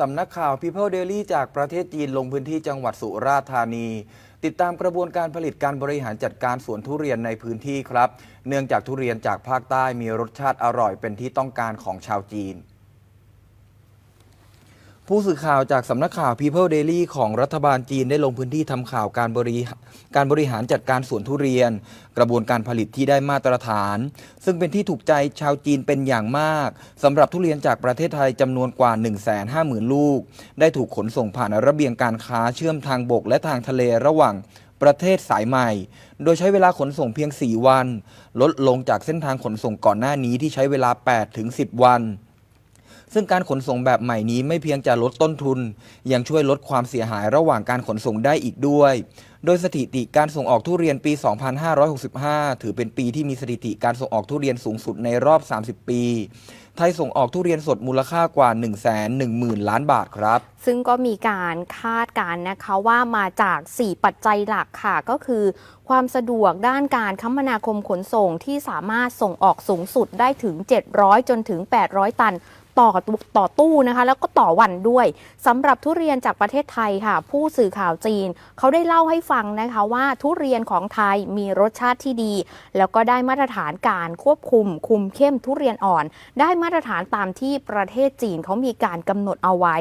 สำนักข่าว People Daily จากประเทศจีนลงพื้นที่จังหวัดสุราษฎร์ธานี ติดตามกระบวนการผลิตการบริหารจัดการสวนทุเรียนในพื้นที่ครับ เนื่องจากทุเรียนจากภาคใต้มีรสชาติอร่อยเป็นที่ต้องการของชาวจีน ผู้สื่อข่าวจากสำนักข่าว People Daily ของรัฐบาลจีนได้ลงพื้นที่ทำข่าวการบริการบริหารจัดการสวนทุเรียน กระบวนการผลิตที่ได้มาตรฐาน ซึ่งเป็นที่ถูกใจชาวจีนเป็นอย่างมากสำหรับทุเรียนจากประเทศไทยจำนวนกว่า 150,000 ลูก ได้ถูกขนส่งผ่านระเบียงการค้าเชื่อมทางบกและทางทะเลระหว่างประเทศสายใหม่ โดยใช้เวลาขนส่งเพียง 4 วัน ลดลงจากเส้นทางขนส่งก่อนหน้านี้ที่ใช้เวลา 8-10 วัน ซึ่งการขนส่งแบบใหม่นี้ไม่เพียงจะลดต้นทุน ยังช่วยลดความเสียหายระหว่างการขนส่งได้อีกด้วย โดยสถิติการส่งออกทุเรียนปี 2565 ถือเป็นปีที่มีสถิติการส่งออกทุเรียนสูงสุดในรอบ 30 ปี ไทยส่งออกทุเรียนสดมูลค่ากว่า 1 1 0 0 0 0 ล้านบาทครับ ซึ่งก็มีการคาดการณ์นะคะว่ามาจาก 4 ปัจจัยหลักค่ะก็คือความสะดวกด้านการคมนาคมขนส่งที่สามารถส่งออกสูงสุดได้ถึง 700 จนถึง 800 ตัน ต่อต่อตู้นะคะ แล้วก็ต่อวันด้วยสำหรับทุเรียนจากประเทศไทยค่ะ ผู้สื่อข่าวจีน เขาได้เล่าให้ฟังนะคะว่าทุเรียนของไทยมีรสชาติที่ดี แล้วก็ได้มาตรฐานการควบคุม คุมเข้มทุเรียนอ่อน ได้มาตรฐานตามที่ประเทศจีนเขามีการกำหนดเอาไว้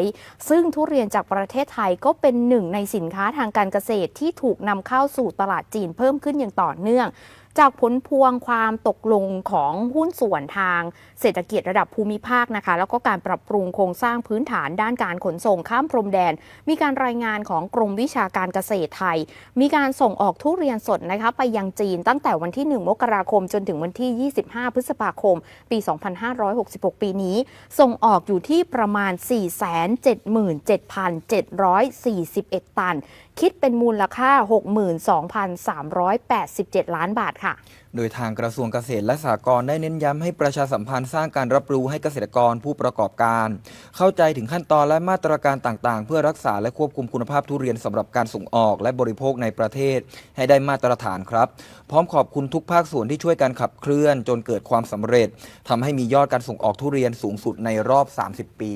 ซึ่งทุเรียนจากประเทศไทยก็เป็นหนึ่งในสินค้าทางการเกษตรที่ถูกนำเข้าสู่ตลาดจีนเพิ่มขึ้นอย่างต่อเนื่อง จากผลพวงความตกลงของหุ้นส่วนทางเศรษฐกิจระดับภูมิภาคนะคะ แล้วก็การปรับปรุงโครงสร้างพื้นฐานด้านการขนส่งข้ามพรมแดน มีการรายงานของกรมวิชาการเกษตรไทย มีการส่งออกทุเรียนสดนะคะไปยังจีนตั้งแต่วันที่ 1 มกราคมจนถึงวันที่ 25 พฤษภาคม ปี 2566 ปีนี้ ส่งออกอยู่ที่ประมาณ 477,741 ตันคิดเป็นมูลค่า 62,387 ล้านบาทค่ะ โดยทางกระทรวงเกษตรและสหกรณ์ได้เน้นย้ำให้ประชาสัมพันธ์สร้างการรับรู้ให้เกษตรกรผู้ประกอบการ เข้าใจถึงขั้นตอนและมาตรการต่างๆ เพื่อรักษาและควบคุมคุณภาพทุเรียนสำหรับการส่งออกและบริโภคในประเทศ ให้ได้มาตรฐานครับ พร้อมขอบคุณทุกภาคส่วนที่ช่วยกันขับเคลื่อน จนเกิดความสำเร็จทำให้มียอดการส่งออกทุเรียนสูงสุดในรอบ 30 ปี